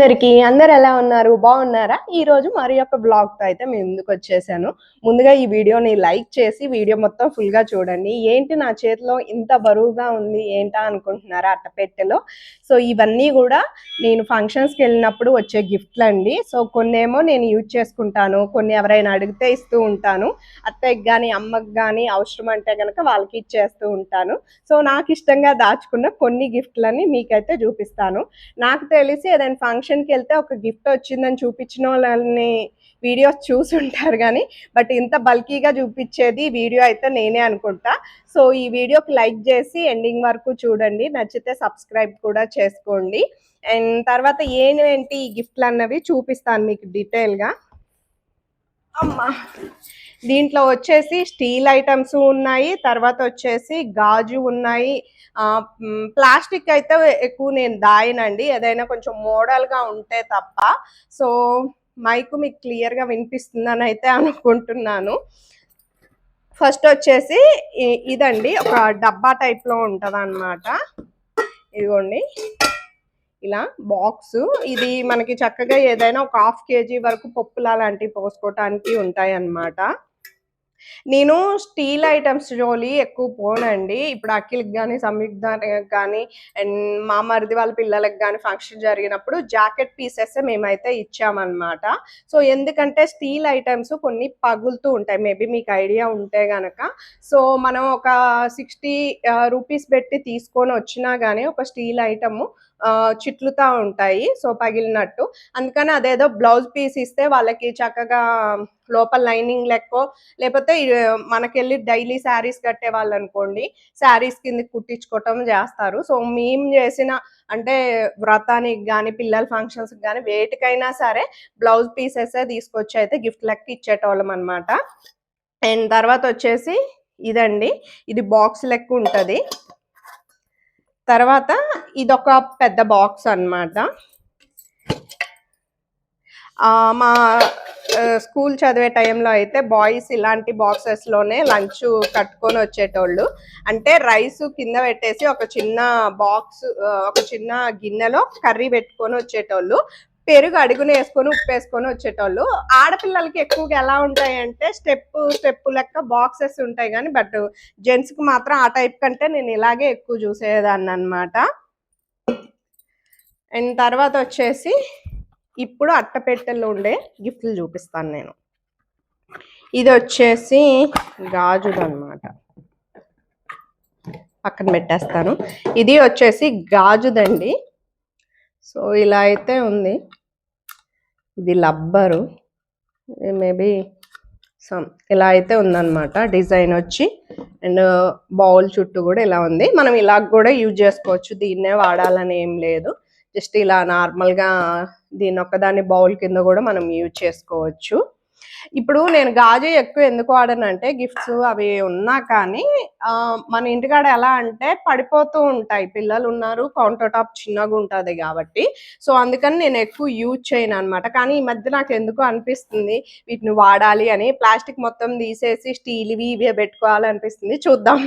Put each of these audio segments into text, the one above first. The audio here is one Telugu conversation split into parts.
అందరికీ అందరు ఎలా ఉన్నారు? బాగున్నారా? ఈ రోజు మరి యొక్క బ్లాగ్తో అయితే మేము ముందుకు వచ్చేసాను. ముందుగా ఈ వీడియోని లైక్ చేసి వీడియో మొత్తం ఫుల్గా చూడండి. ఏంటి నా చేతిలో ఇంత బరువుగా ఉంది ఏంటా అనుకుంటున్నారా అట్టపెట్టెలో సో ఇవన్నీ కూడా నేను ఫంక్షన్స్కి వెళ్ళినప్పుడు వచ్చే గిఫ్ట్లు అండి. సో కొన్ని ఏమో నేను యూజ్ చేసుకుంటాను. కొన్ని ఎవరైనా అడిగితే ఇస్తూ ఉంటాను. అత్తయ్యకి కానీ అమ్మకి కానీ అవసరం అంటే కనుక వాళ్ళకి ఇచ్చేస్తూ ఉంటాను. సో నాకు ఇష్టంగా దాచుకున్న కొన్ని గిఫ్ట్లని మీకైతే చూపిస్తాను. నాకు తెలిసి ఏదైనా ఫంక్షన్కి వెళ్తే ఒక గిఫ్ట్ వచ్చిందని చూపించిన వాళ్ళని వీడియోస్ చూసి ఉంటారు కానీ బట్ ఇంత బల్కీగా చూపించేది వీడియో అయితే నేనే అనుకుంటా. సో ఈ వీడియోకి లైక్ చేసి ఎండింగ్ వరకు చూడండి. నచ్చితే సబ్స్క్రైబ్ కూడా చేసుకోండి. అండ్ తర్వాత ఏంటి ఈ గిఫ్ట్లు అన్నవి చూపిస్తాను మీకు డీటెయిల్గా అమ్మా! దీంట్లో వచ్చేసి స్టీల్ ఐటమ్స్ ఉన్నాయి తర్వాత వచ్చేసి గాజు ఉన్నాయి ప్లాస్టిక్ అయితే ఎక్కువ నేను దాయనండి. ఏదైనా కొంచెం మోడల్గా ఉంటే తప్ప. సో మైక్ మీకు క్లియర్గా వినిపిస్తుందని అయితే అనుకుంటున్నాను. ఫస్ట్ వచ్చేసి ఇదండి. ఒక డబ్బా టైప్లో ఉంటుంది అనమాట ఇదిగోండి. ఇలా బాక్స్. ఇది మనకి చక్కగా ఏదైనా ఒక హాఫ్ కేజీ వరకు పప్పులా లాంటివి పోసుకోవటానికి ఉంటాయి అన్నమాట నేను స్టీల్ ఐటమ్స్ జోలి ఎక్కువ పోనండి. ఇప్పుడు అఖిల్కి కానీ సంయుక్త కానీ అండ్ మా మరిది వాళ్ళ పిల్లలకు కానీ ఫంక్షన్ జరిగినప్పుడు జాకెట్ పీసెస్ మేమైతే ఇచ్చామన్నమాట. సో ఎందుకంటే స్టీల్ ఐటమ్స్ కొన్ని పగులుతూ ఉంటాయి. మేబీ మీకు ఐడియా ఉంటే గనక. సో మనం ఒక సిక్స్టీ రూపీస్ పెట్టి తీసుకొని వచ్చినా కానీ ఒక స్టీల్ ఐటమ్ చిట్లుతా ఉంటాయి. సో పగిలినట్టు. అందుకని అదేదో బ్లౌజ్ పీస్ ఇస్తే వాళ్ళకి చక్కగా లోపల లైనింగ్ లెక్కో లేకపోతే మనకెళ్ళి డైలీ శారీస్ కట్టే వాళ్ళు అనుకోండి శారీస్ కింద కుట్టించుకోవటం చేస్తారు. సో మేము చేసిన అంటే వ్రతానికి కానీ పిల్లల ఫంక్షన్స్కి కానీ వేటికైనా సరే బ్లౌజ్ పీసెస్ తీసుకొచ్చి అయితే గిఫ్ట్ లెక్క ఇచ్చేటోళ్ళం అనమాట అండ్ తర్వాత వచ్చేసి ఇదండి. ఇది బాక్స్ లెక్క ఉంటుంది. తర్వాత ఇదొక పెద్ద బాక్స్ అన్నమాట. మా స్కూల్ చదివే టైంలో అయితే బాయ్స్ ఇలాంటి బాక్సెస్లోనే లంచ్ కట్టుకొని వచ్చేటోళ్ళు. అంటే రైస్ కింద పెట్టేసి ఒక చిన్న బాక్స్ ఒక చిన్న గిన్నెలో కర్రీ పెట్టుకొని వచ్చేటోళ్ళు. పెరుగు అడుగున వేసుకొని ఉప్పు వేసుకొని వచ్చేటోళ్ళు. ఆడపిల్లలకి ఎక్కువగా ఎలా ఉంటాయి అంటే స్టెప్ స్టెప్ లెక్క బాక్సెస్ ఉంటాయి కానీ బట్ జెంట్స్కి మాత్రం ఆ టైప్ కంటే నేను ఇలాగే ఎక్కువ చూసేదాన్ని అనమాట అండ్ తర్వాత వచ్చేసి ఇప్పుడు అట్టపెట్టెల్లో ఉండే గిఫ్ట్లు చూపిస్తాను నేను. ఇది వచ్చేసి గాజుది అనమాట పక్కన పెట్టేస్తాను. ఇది వచ్చేసి గాజుదండి. సో ఇలా అయితే ఉంది. ఇది లబ్బరు. మేబీ సమ్ ఇలా అయితే ఉందన్నమాట డిజైన్ వచ్చి. అండ్ బౌల్ చుట్టూ కూడా ఇలా ఉంది. మనం ఇలా కూడా యూజ్ చేసుకోవచ్చు. దీన్నే వాడాలని ఏం లేదు. జస్ట్ ఇలా నార్మల్గా దీని ఒక్కదాన్ని బౌల్ కింద కూడా మనం యూజ్ చేసుకోవచ్చు. ఇప్పుడు నేను గాజు ఎక్కువ ఎందుకు వాడనంటే గిఫ్ట్స్ అవి ఉన్నా కానీ మన ఇంటికాడ ఎలా అంటే పడిపోతూ ఉంటాయి. పిల్లలు ఉన్నారు కౌంటర్ టాప్ చిన్నగా ఉంటుంది కాబట్టి. సో అందుకని నేను ఎక్కువ యూజ్ చేయను అనమాట కానీ ఈ మధ్య నాకు ఎందుకు అనిపిస్తుంది వీటిని వాడాలి అని. ప్లాస్టిక్ మొత్తం తీసేసి స్టీల్వి ఇవే పెట్టుకోవాలనిపిస్తుంది. చూద్దాం.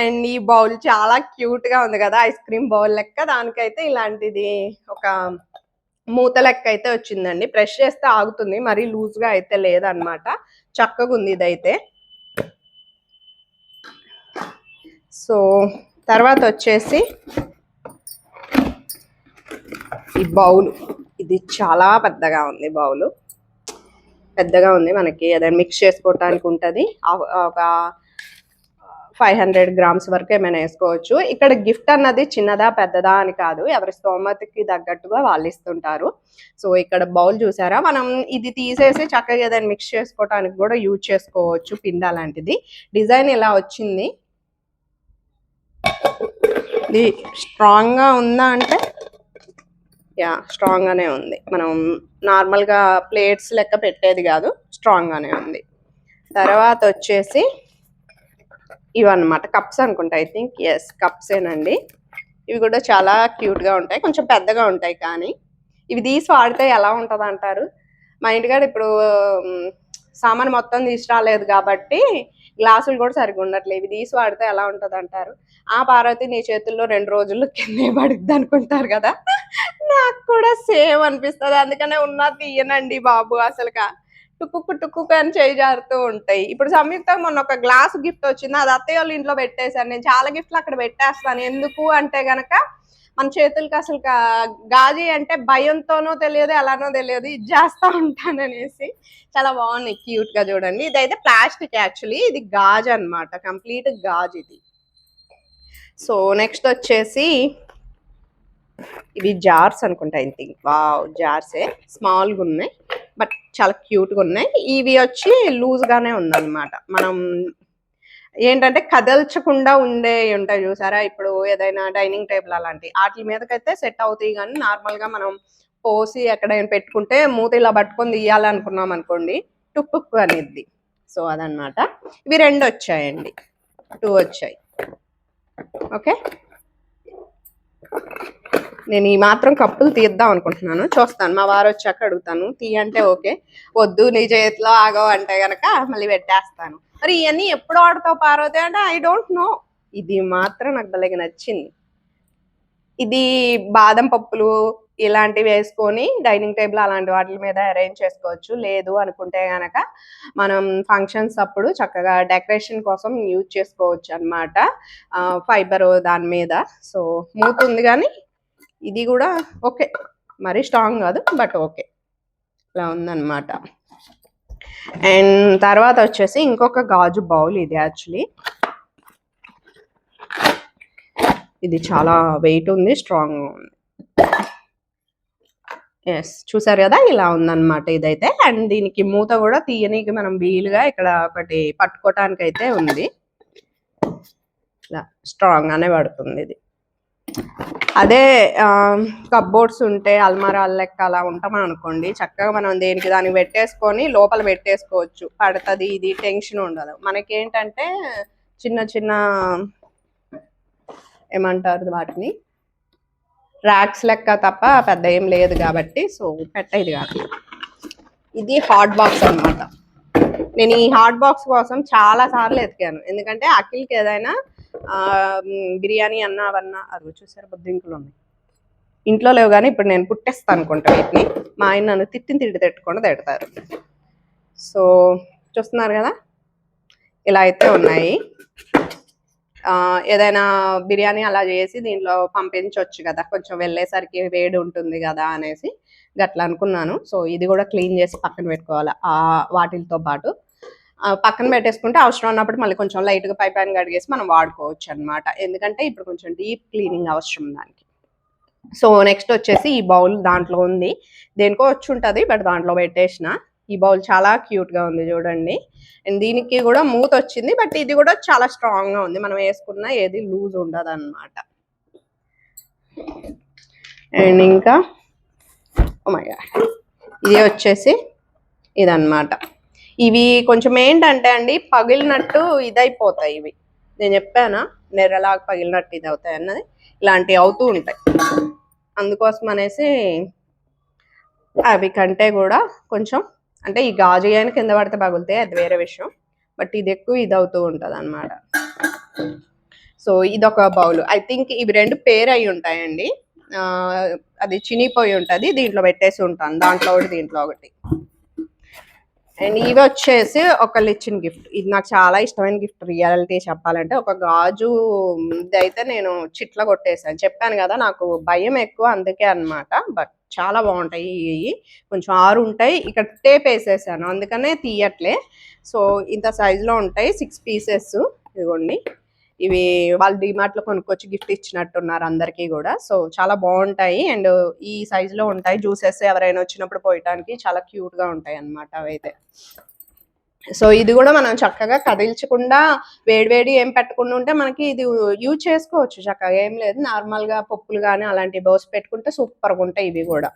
అండ్ ఈ బౌల్ చాలా క్యూట్గా ఉంది కదా ఐస్ క్రీమ్ బౌల్ లెక్క. దానికైతే ఇలాంటిది ఒక మూత లెక్క అయితే వచ్చిందండి. ప్రెష్ చేస్తే ఆగుతుంది. మరీ లూజ్గా అయితే లేదనమాట చక్కగా ఉంది ఇదైతే. సో తర్వాత వచ్చేసి ఈ బౌల్. ఇది చాలా పెద్దగా ఉంది బౌలు. పెద్దగా ఉంది మనకి. అదే మిక్స్ చేసుకోవటానికి ఉంటుంది. ఒక ఫైవ్ హండ్రెడ్ గ్రామ్స్ వరకు ఏమైనా వేసుకోవచ్చు. ఇక్కడ గిఫ్ట్ అన్నది చిన్నదా పెద్దదా అని కాదు. ఎవరి స్తోమతకి తగ్గట్టుగా వాళ్ళు ఇస్తుంటారు. సో ఇక్కడ బౌల్ చూసారా? మనం ఇది తీసేసి చక్కగా ఏదైనా మిక్స్ చేసుకోవటానికి కూడా యూజ్ చేసుకోవచ్చు పిండ లాంటిది డిజైన్ ఇలా వచ్చింది. ఇది స్ట్రాంగ్గా ఉందా అంటే? యా స్ట్రాంగ్ గానే ఉంది. మనం నార్మల్గా ప్లేట్స్ లెక్క పెట్టేది కాదు. స్ట్రాంగ్గానే ఉంది. తర్వాత వచ్చేసి ఇవన్నమాట. కప్స్ అనుకుంటా ఐ థింక్ ఎస్ కప్సేనండి ఇవి కూడా చాలా క్యూట్గా ఉంటాయి. కొంచెం పెద్దగా ఉంటాయి కానీ. ఇవి తీసి వాడితే ఎలా ఉంటుంది అంటారు మా ఇంటికాడ ఇప్పుడు సామాన్ మొత్తం తీసుకురాలేదు కాబట్టి గ్లాసులు కూడా సరిగ్గా ఉండట్లేదు. ఇవి తీసి వాడితే ఎలా ఉంటుంది అంటారు ఆ పార్వతి నీ చేతుల్లో రెండు రోజుల్లో కింద పడిద్ది అనుకుంటారు కదా. నాకు కూడా సేమ్ అనిపిస్తుంది. అందుకనే ఉన్నా తీయనండి బాబు అసలుగా. టుక్కు టుక్కు అని చేయి జారుతూ ఉంటాయి. ఇప్పుడు సంయుక్త మొన్న ఒక గ్లాస్ గిఫ్ట్ వచ్చింది. అది అత్తయ్య వాళ్ళు ఇంట్లో పెట్టేశాను. నేను చాలా గిఫ్ట్లు అక్కడ పెట్టేస్తాను. ఎందుకు అంటే గనక మన చేతులకి అసలు గా- గాజీ అంటే భయంతోనో తెలియదు ఎలానో తెలియదు. ఇది చేస్తా ఉంటాననేసి చాలా బాగున్నాయి. క్యూట్గా చూడండి. ఇదైతే ప్లాస్టిక్ యాక్చువల్లీ. ఇది గాజు అన్నమాట. కంప్లీట్ గాజు ఇది. సో నెక్స్ట్ వచ్చేసి ఇవి జార్స్ అనుకుంటా ఐ థింక్. వావ్ జార్సే. స్మాల్గా ఉన్నాయి బట్ చాలా క్యూట్గా ఉన్నాయి. ఇవి వచ్చి లూజ్గానే ఉందన్నమాట. మనం ఏంటంటే కదల్చకుండా ఉండే ఉంటాయి చూసారా? ఇప్పుడు ఏదైనా డైనింగ్ టేబుల్ అలాంటి వాటి మీదకైతే సెట్ అవుతాయి కానీ నార్మల్గా మనం పోసి ఎక్కడైనా పెట్టుకుంటే మూత ఇలా పట్టుకొని తీయాలనుకున్నాం అనుకోండి టుక్కు అనేది సో అదనమాట ఇవి రెండు వచ్చాయండి. టూ వచ్చాయి. ఓకే? నేను ఈ మాత్రం కప్పులు తీద్దాం అనుకుంటున్నాను. చూస్తాను. మా వారు వచ్చాక అడుగుతాను. తీ అంటే ఓకే. వద్దు నీ చేతిలో ఆగవు అంటే గనక మళ్ళీ పెట్టేస్తాను. మరి ఇవన్నీ ఎప్పుడు ఆడుతావు పార్వతి అంటే ఐ డోంట్ నో ఇది మాత్రం నాకు భలేగా నచ్చింది. ఇది బాదం పప్పులు ఇలాంటివి వేసుకొని డైనింగ్ టేబుల్ అలాంటి వాటి మీద అరేంజ్ చేసుకోవచ్చు. లేదు అనుకుంటే గనక మనం ఫంక్షన్స్ అప్పుడు చక్కగా డెకరేషన్ కోసం యూజ్ చేసుకోవచ్చు అనమాట ఫైబర్ దాని మీద. సో మూత్ ఉంది కానీ ఇది కూడా ఓకే. మరీ స్ట్రాంగ్ కాదు బట్ ఓకే. ఇలా ఉందన్నమాట. అండ్ తర్వాత వచ్చేసి ఇంకొక గాజు బౌల్ ఇది యాక్చువల్లీ. ఇది చాలా వెయిట్ ఉంది స్ట్రాంగ్ ఉంది. ఎస్ చూసారు కదా ఇలా ఉందన్నమాట ఇదైతే. అండ్ దీనికి మూత కూడా తీయనీకి మనం వీలుగా ఇక్కడ ఒకటి పట్టుకోవటానికి అయితే ఉంది. ఇలా స్ట్రాంగ్గానే పడుతుంది ఇది. అదే కబ్బోర్డ్స్ ఉంటే అల్మారాల లెక్క అలా ఉంటాం అనుకోండి చక్కగా మనం దేనికి దానికి పెట్టేసుకొని లోపల పెట్టేసుకోవచ్చు. పడుతుంది ఇది టెన్షన్ ఉండదు. మనకేంటంటే చిన్న చిన్న ఏమంటారు వాటిని? ర్యాక్స్ లెక్క తప్ప పెద్ద ఏం లేదు కాబట్టి సో పెట్టేది కాదు. ఇది హాట్ బాక్స్ అన్నమాట. నేను ఈ హాట్ బాక్స్ కోసం చాలా సార్లు ఎతికాను. ఎందుకంటే అఖిల్కి ఏదైనా బిర్యానీ అన్నా అవన్నా అది చూసారు బొద్దింకులు ఉన్నాయి ఇంట్లో లేవు కానీ ఇప్పుడు నేను పుట్టేస్తాను అనుకుంటా వీటిని. మా ఆయన నన్ను తిట్టిన తిట్టి తిట్టకుండా తిడతారు. సో చూస్తున్నారు కదా? ఇలా అయితే ఉన్నాయి. ఆ, ఏదైనా బిర్యానీ అలా చేసి దీంట్లో పంపించవచ్చు కదా. కొంచెం వెళ్ళేసరికి వేడి ఉంటుంది కదా అనేసి గట్లా అనుకున్నాను. సో ఇది కూడా క్లీన్ చేసి పక్కన పెట్టుకోవాలి ఆ వాటితో పాటు. పక్కన పెట్టేసుకుంటే అవసరం ఉన్నప్పుడు మళ్ళీ కొంచెం లైట్గా పై పైన కడిగేసి మనం వాడుకోవచ్చు అన్నమాట. ఎందుకంటే ఇప్పుడు కొంచెం డీప్ క్లీనింగ్ అవసరం దానికి. సో నెక్స్ట్ వచ్చేసి ఈ బౌల్ దాంట్లో ఉంది. దేనికో వచ్చి ఉంటుంది బట్ దాంట్లో పెట్టేసిన. ఈ బౌల్ చాలా క్యూట్గా ఉంది చూడండి. అండ్ దీనికి కూడా మూత వచ్చింది బట్ ఇది కూడా చాలా స్ట్రాంగ్గా ఉంది. మనం వేసుకున్న ఏది లూజ్ ఉండదు అనమాట అండ్ ఇంకా ఇది వచ్చేసి ఇదన్నమాట. ఇవి కొంచెం ఏంటంటే అండి పగిలినట్టు ఇదైపోతాయి ఇవి. నేను చెప్పానా నెర్రలాగా పగిలినట్టు ఇది అవుతాయి అన్నది. ఇలాంటివి అవుతూ ఉంటాయి. అందుకోసం అనేసి అవి కంటే కూడా కొంచెం అంటే ఈ గాజు అయిన కింద పడితే పగులుతాయి అది వేరే విషయం. బట్ ఇది ఎక్కువ ఇది అవుతూ ఉంటుంది అనమాట సో ఇదొక బౌల్. ఐ థింక్ ఇవి రెండు పేరు అయి ఉంటాయండి. ఆ, అది చినిపోయి ఉంటుంది దీంట్లో పెట్టేసి ఉంటాను. దాంట్లో ఒకటి దీంట్లో ఒకటి. అండ్ ఇవి వచ్చేసి ఒకళ్ళు ఇచ్చిన గిఫ్ట్. ఇది నాకు చాలా ఇష్టమైన గిఫ్ట్. రియాలిటీ చెప్పాలంటే ఒక గాజు ఇది అయితే నేను చిట్ల కొట్టేసాను చెప్పాను కదా నాకు భయం ఎక్కువ అందుకే అన్నమాట. బట్ చాలా బాగుంటాయి ఇవి. కొంచెం ఆరు ఉంటాయి. ఇక్కడ టేప్ వేసేసాను. అందుకనే తీయట్లే. సో ఇంత సైజులో ఉంటాయి. సిక్స్ పీసెస్ ఇదిగోండి. ఇవి వాళ్ళు డిమార్ట్లో కొనుక్కొచ్చి గిఫ్ట్ ఇచ్చినట్టున్నారు అందరికీ కూడా. సో చాలా బాగుంటాయి. అండ్ ఈ సైజులో లో ఉంటాయి. జ్యూసెస్ ఎవరైనా వచ్చినప్పుడు పోయటానికి చాలా క్యూట్గా ఉంటాయి అన్నమాట అవైతే. సో ఇది కూడా మనం చక్కగా కదిల్చకుండా వేడివేడి ఏం పెట్టకుండా ఉంటే మనకి ఇది యూజ్ చేసుకోవచ్చు చక్కగా. ఏం లేదు. నార్మల్గా పప్పులు కానీ అలాంటి బోస్ పెట్టుకుంటే సూపర్గా ఉంటాయి ఇవి కూడా.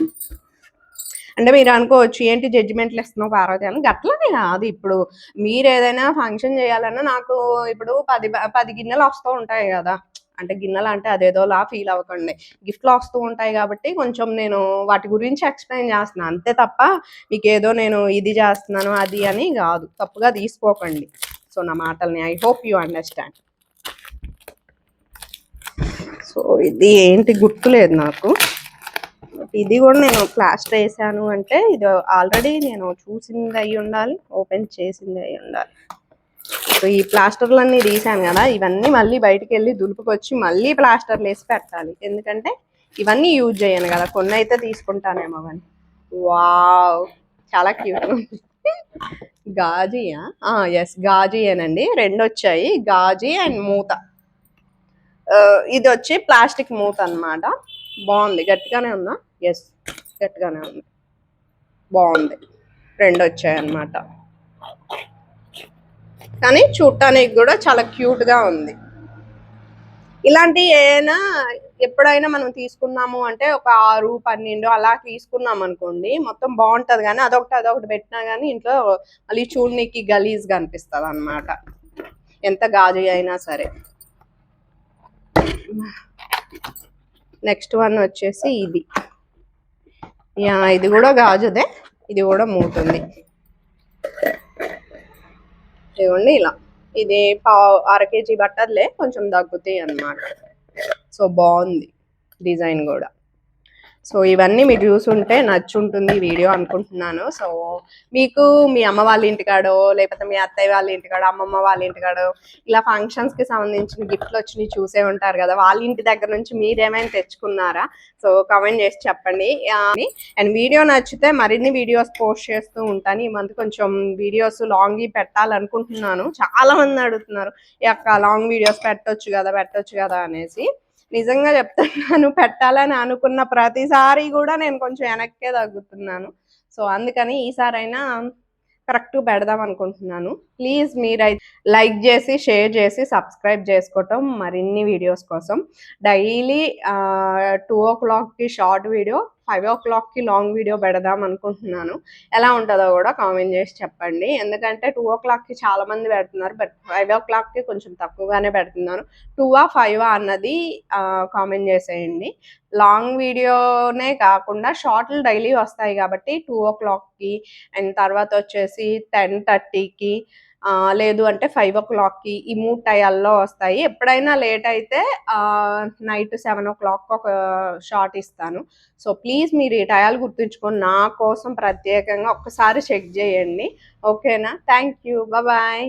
అంటే మీరు అనుకోవచ్చు ఏంటి జడ్జిమెంట్లు ఇస్తున్నావు పార్వతి? అని. గట్లనే కాదు. ఇప్పుడు మీరు ఏదైనా ఫంక్షన్ చేయాలన్నా నాకు ఇప్పుడు పది బ- పది గిన్నెలు వస్తూ ఉంటాయి కదా. అంటే గిన్నెలు అంటే అదేదోలా ఫీల్ అవ్వకండి. గిఫ్ట్లు వస్తూ ఉంటాయి కాబట్టి కొంచెం నేను వాటి గురించి ఎక్స్ప్లెయిన్ చేస్తున్నాను అంతే తప్ప మీకు ఏదో నేను ఇది చేస్తున్నాను అది అని కాదు. తప్పుగా తీసుకోకండి. సో నా మాటల్ని I hope you understand so ఇది ఏంటి గుర్తులేదు నాకు. ఇది కూడా నేను ప్లాస్టర్ వేసాను అంటే ఇది ఆల్రెడీ నేను చూసింది అయి ఉండాలి ఓపెన్ చేసింది అయి ఉండాలి. సో ఈ ప్లాస్టర్లన్నీ తీసాను కదా ఇవన్నీ మళ్ళీ బయటికి వెళ్ళి దులుపుకొచ్చి మళ్ళీ ప్లాస్టర్లు వేసి పెట్టాలి. ఎందుకంటే ఇవన్నీ యూజ్ చేయను కదా కొన్ని అయితే తీసుకుంటానేమో అవన్నీ వావ్ చాలా క్యూట్ గాజియా? ఎస్ గాజియేనండి. రెండు వచ్చాయి గాజీ అండ్ మూత. ఇది వచ్చి ప్లాస్టిక్ మూత అన్నమాట. బాగుంది. గట్టిగానే ఉందా? ఎస్ గట్టిగానే ఉంది. బాగుంది. రెండు వచ్చాయి అన్నమాట కానీ చూడటానికి కూడా చాలా క్యూట్గా ఉంది. ఇలాంటి ఏదైనా ఎప్పుడైనా మనం తీసుకున్నాము అంటే ఒక ఆరు పన్నెండు అలా తీసుకున్నాం అనుకోండి మొత్తం బాగుంటది కానీ అదొకటి అదొకటి పెట్టినా కానీ ఇంట్లో మళ్ళీ చూడనీకి గలీజ్గా అనిపిస్తుంది అనమాట ఎంత గాజు అయినా సరే. నెక్స్ట్ వన్ వచ్చేసి ఇది. యా ఇది కూడా గాజుదే. ఇది కూడా మూతుంది. ఇదిగోండి ఇలా. ఇది పావు అర కేజీ బట్టర్లే కొంచెం తగ్గుతాయి అన్నమాట. సో బాగుంది డిజైన్ కూడా. సో ఇవన్నీ మీరు చూసుంటే నచ్చుంటుంది వీడియో అనుకుంటున్నాను. సో మీకు మీ అమ్మ వాళ్ళ ఇంటికాడో లేకపోతే మీ అత్తయ్య వాళ్ళ ఇంటికాడో అమ్మమ్మ వాళ్ళ ఇంటికాడో ఇలా ఫంక్షన్స్కి సంబంధించిన గిఫ్ట్లు వచ్చి చూసే ఉంటారు కదా వాళ్ళ ఇంటి దగ్గర నుంచి మీరేమైనా తెచ్చుకున్నారా? సో కమెంట్ చేసి చెప్పండి. అండ్ వీడియో నచ్చితే మరిన్ని వీడియోస్ పోస్ట్ చేస్తూ ఉంటాను. ఈ మంత్ కొంచెం వీడియోస్ లాంగ్ పెట్టాలనుకుంటున్నాను. చాలా మంది అడుగుతున్నారు ఈ లాంగ్ వీడియోస్ పెట్టొచ్చు కదా పెట్టొచ్చు కదా అనేసి. నిజంగా చెప్తున్నాను పెట్టాలని అనుకున్న ప్రతిసారి కూడా నేను కొంచెం వెనక్కే తగ్గుతున్నాను. సో అందుకని ఈసారైనా కరెక్ట్ పెడదాం అనుకుంటున్నాను. ప్లీజ్ మీరైతే లైక్ చేసి షేర్ చేసి సబ్స్క్రైబ్ చేసుకోవటం మరిన్ని వీడియోస్ కోసం. డైలీ టూ ఓ క్లాక్కి షార్ట్ వీడియో ఫైవ్ ఓ క్లాక్కి లాంగ్ వీడియో పెడదాం అనుకుంటున్నాను. ఎలా ఉంటుందో కూడా కామెంట్ చేసి చెప్పండి. ఎందుకంటే టూ ఓ క్లాక్కి చాలామంది పెడుతున్నారు. బట్ ఫైవ్ ఓ క్లాక్కి కొంచెం తక్కువగానే పెడుతున్నాను. టూ ఆ ఫైవ్ అన్నది కామెంట్ చేసేయండి. లాంగ్ వీడియోనే కాకుండా షార్ట్లు డైలీ వస్తాయి కాబట్టి టూ ఓ క్లాక్కి అండ్ తర్వాత వచ్చేసి టెన్ థర్టీకి లేదు అంటే ఫైవ్ ఓ క్లాక్కి ఈ మూడు టయాల్లో వస్తాయి. ఎప్పుడైనా లేట్ అయితే నైట్ సెవెన్ ఓ క్లాక్ ఒక షార్ట్ ఇస్తాను. సో ప్లీజ్ మీరు ఈ టయాలు గుర్తుంచుకొని నా కోసం ప్రత్యేకంగా ఒక్కసారి చెక్ చేయండి. ఓకేనా థ్యాంక్ యూ బాయ్